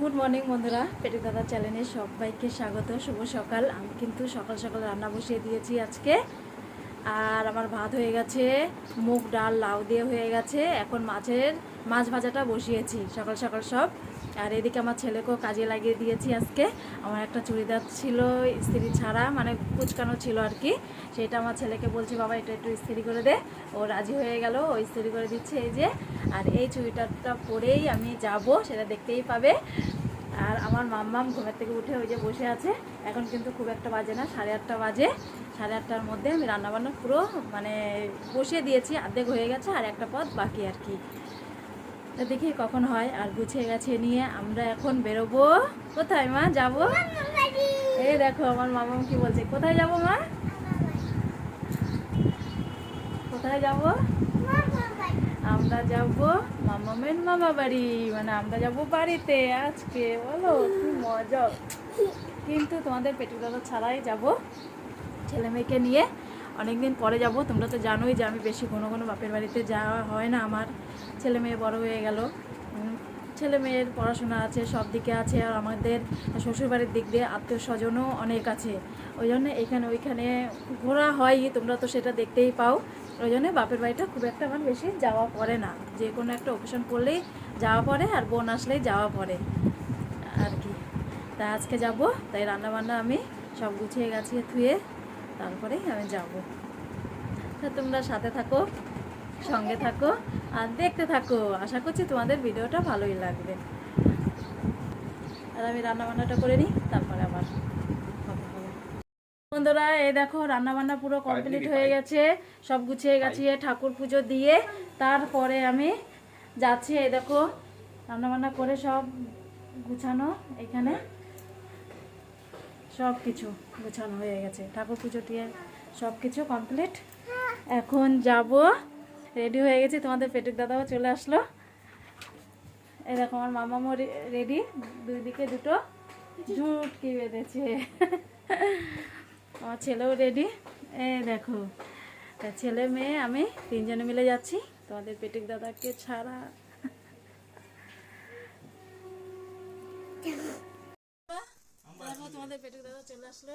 Good morning বন্ধুরা। পেটে দাদা চ্যানেলে সবাইকে স্বাগত। শুভ সকাল। আমি কিন্তু সকাল সকাল রান্না বসিয়ে দিয়েছি আজকে। আর আমার ভাত হয়ে গেছে। মুগ ডাল, লাউ দিয়ে হয়ে গেছে। এখন মাছের মাছ ভাজাটা বসিয়েছি, সকাল সকাল সব। আর এদিকে আমার ছেলেকেও কাজে লাগিয়ে দিয়েছি আজকে। আমার একটা চুড়িদার ছিল, ইস্ত্রি ছাড়া মানে কুচকানো ছিল আর কি। সেটা আমার ছেলেকে বলছি, বাবা, এটা একটু ইস্ত্রি করে দে। ও রাজি হয়ে গেল, ও ইস্ত্রি করে দিচ্ছে এই যে। আর এই চুড়িদারটা পরেই আমি যাব, সেটা দেখতেই পাবে। আর আমার মাম্মাম ঘুমের থেকে উঠে ওই যে বসে আছে। এখন কিন্তু খুব একটা বাজে না, সাড়ে আটটা বাজে। সাড়ে আটটার মধ্যে আমি রান্নাবান্না পুরো মানে বসিয়ে দিয়েছি, আর্ধেক হয়ে গেছে আর একটা পথ বাকি আর কি। দেখি কখন হয়, আর গুছিয়ে গেছে নিয়ে আমরা এখন বেরোবো। কোথায় মা? যাব? এই দেখো, আমার মামাম কি বলছে, কোথায় যাব মা? কোথায় যাব? আমরা যাব মামামের মামা বাড়ি মানে আমরা যাব বাড়িতে আজকে। বলো, কি মজা। কিন্তু তোমাদের দাদা ছাড়াই যাব ছেলে মেয়েকে নিয়ে। অনেকদিন পরে যাব। তোমরা তো জানোই যে আমি বেশি কোনো কোনো বাপের বাড়িতে যাওয়া হয় না। আমার ছেলে মেয়ে বড় হয়ে গেল। ছেলে মেয়ের পড়াশোনা আছে, সব দিকে আছে। আর আমাদের শ্বশুরবাড়ির দিক দিয়ে আত্মীয় স্বজনও অনেক আছে। ওই জন্য এখানে ওইখানে ঘোরা হয় তোমরা তো সেটা দেখতেই পাও। ওই জন্য বাপের বাড়িটা খুব একটা আমার বেশি যাওয়া পড়ে না। যে কোনো একটা অকেশন পড়লেই যাওয়া পড়ে আর বোন আসলেই যাওয়া পড়ে। আর কি। তাই আজকে যাব। তাই রান্না বান্না আমি সব গুছিয়ে গাছিয়ে ধুয়ে তারপরেই আমি যাব। তা তোমরা সাথে থাকো সঙ্গে থাকো আর দেখতে থাকো। আশা করছি তোমাদের ভিডিওটা ভালোই লাগবে। আর আমি রান্না বান্নাটা করে নিই তারপরে আবার বন্ধুরা এই দেখো রান্না বান্না পুরো কমপ্লিট হয়ে গেছে সব গুছিয়ে গেছিয়ে ঠাকুর পুজো দিয়ে। তারপরে আমি যাচ্ছি এই দেখো রান্না বান্না করে সব গুছানো এখানে। সব কিছু গোছানো হয়ে গেছে। ঠাকুর পুজো দিয়ে সব কিছু কমপ্লিট এখন যাব। রেডি হয়ে গেছি, তোমাদের পেটুক দাদাও চলে আসলো। দেখো, আমার মামামও রেডি দুই দিকে দুটো ঝুটকি বেঁধেছে। আমার ছেলেও রেডি এ দেখো, তা ছেলে মেয়ে আমি তিনজনে মিলে যাচ্ছি। তোমাদের পেটুক দাদাকে ছাড়া দেখো তোমাদের পেটুক দাদা চলে আসলো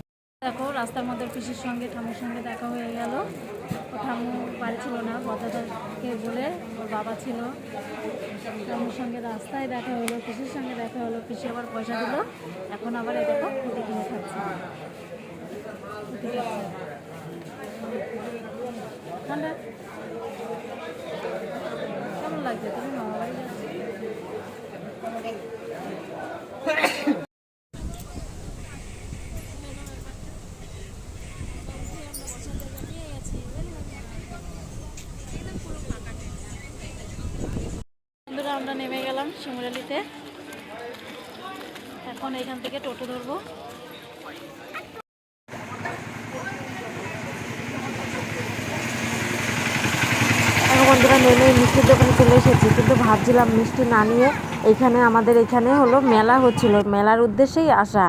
দেখো, রাস্তার মধ্যে পিসির সঙ্গে ঠামুর সঙ্গে দেখা হয়ে গেল। ঠামু বাড়ি ছিল না, বদাদাকে বলে ওর বাবা ছিল। ঠামুর সঙ্গে রাস্তায় দেখা হলো, পিসির সঙ্গে দেখা হলো, পিসি আবার পয়সা দিল। এখন আবার এই দেখো ফুটি কিনে খাচ্ছে। কেমন লাগছে? তুমি মামা বাড়ি বন্ধুরা আমরা নেমে গেলাম শিমুরালিতে। এখন এখান থেকে টোটো ধরবো। বন্ধুরা নেমে মিষ্টির দোকানে চলে এসেছি, কিন্তু ভাবছিলাম মিষ্টি না নিয়ে এখানে আমাদের এখানে হলো মেলা হচ্ছিল, মেলার উদ্দেশ্যেই আসা।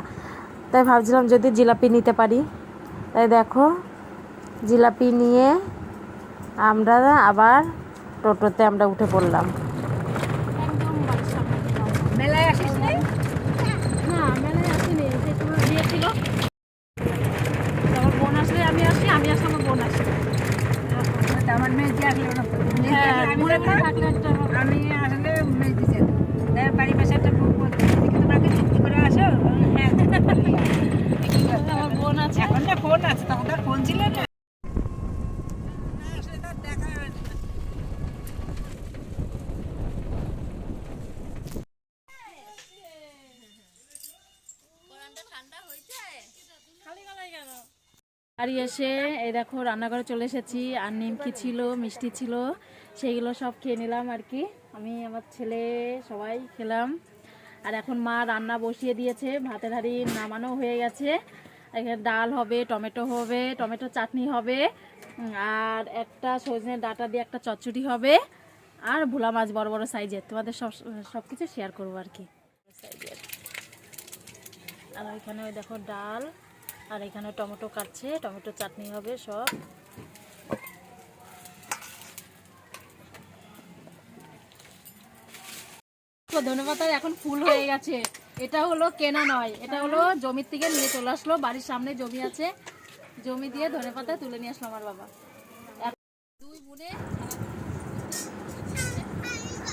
তাই ভাবছিলাম যদি জিলাপি নিতে পারি। তাই দেখো, জিলাপি নিয়ে আমরা আবার টোটোতে আমরা উঠে পড়লাম একদম বাড়ির সামনে দিলাম। মেলায় আসিস নি না মেলায় আসিনি যে তোমার বিয়ে ছিল আমার বোন আসলে আমি আসি আমি আসলে আমার বোন আসে আমার মেয়ে যে আসলে ওটা মেয়ে হ্যাঁ আমি একটা আমি আসলে বাড়ির পাশে একটা বউ বলছে যে তোমরা করে আসো? হ্যাঁ আমার বোন আছে। এখন ফোন আছে তখন ফোন ছিল না আসলে তার দেখা হয়নি। বাড়ি এসে এই দেখো রান্নাঘরে চলে এসেছি। আর নিমকি ছিল, মিষ্টি ছিল, সেইগুলো সব খেয়ে নিলাম আর কি। আমি, আমার ছেলে, সবাই খেলাম। আর এখন মা রান্না বসিয়ে দিয়েছে, ভাতের হাঁড়ি নামানো হয়ে গেছে। এখানে ডাল হবে, টমেটো হবে, টমেটো চাটনি হবে। আর একটা সজনে ডাটা দিয়ে একটা চচ্চড়ি হবে। আর ভোলা মাছ বড় বড় সাইজের। তোমাদের সব সব কিছু শেয়ার করব আর কি। আর ওইখানে ওই দেখো ডাল। আর এখানে টমেটো কাটছে, টমেটো চাটনি হবে সব। ধনে পাতার এখন ফুল হয়ে গেছে। এটা হলো কেনা নয়, এটা হলো জমির থেকে নিয়ে চলে আসলো, বাড়ির সামনে জমি আছে। জমি দিয়ে ধনে পাতা তুলে নিয়ে আসলো আমার বাবা।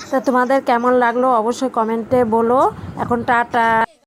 তা তোমাদের কেমন লাগল অবশ্যই কমেন্টে বলো। এখন টাটা।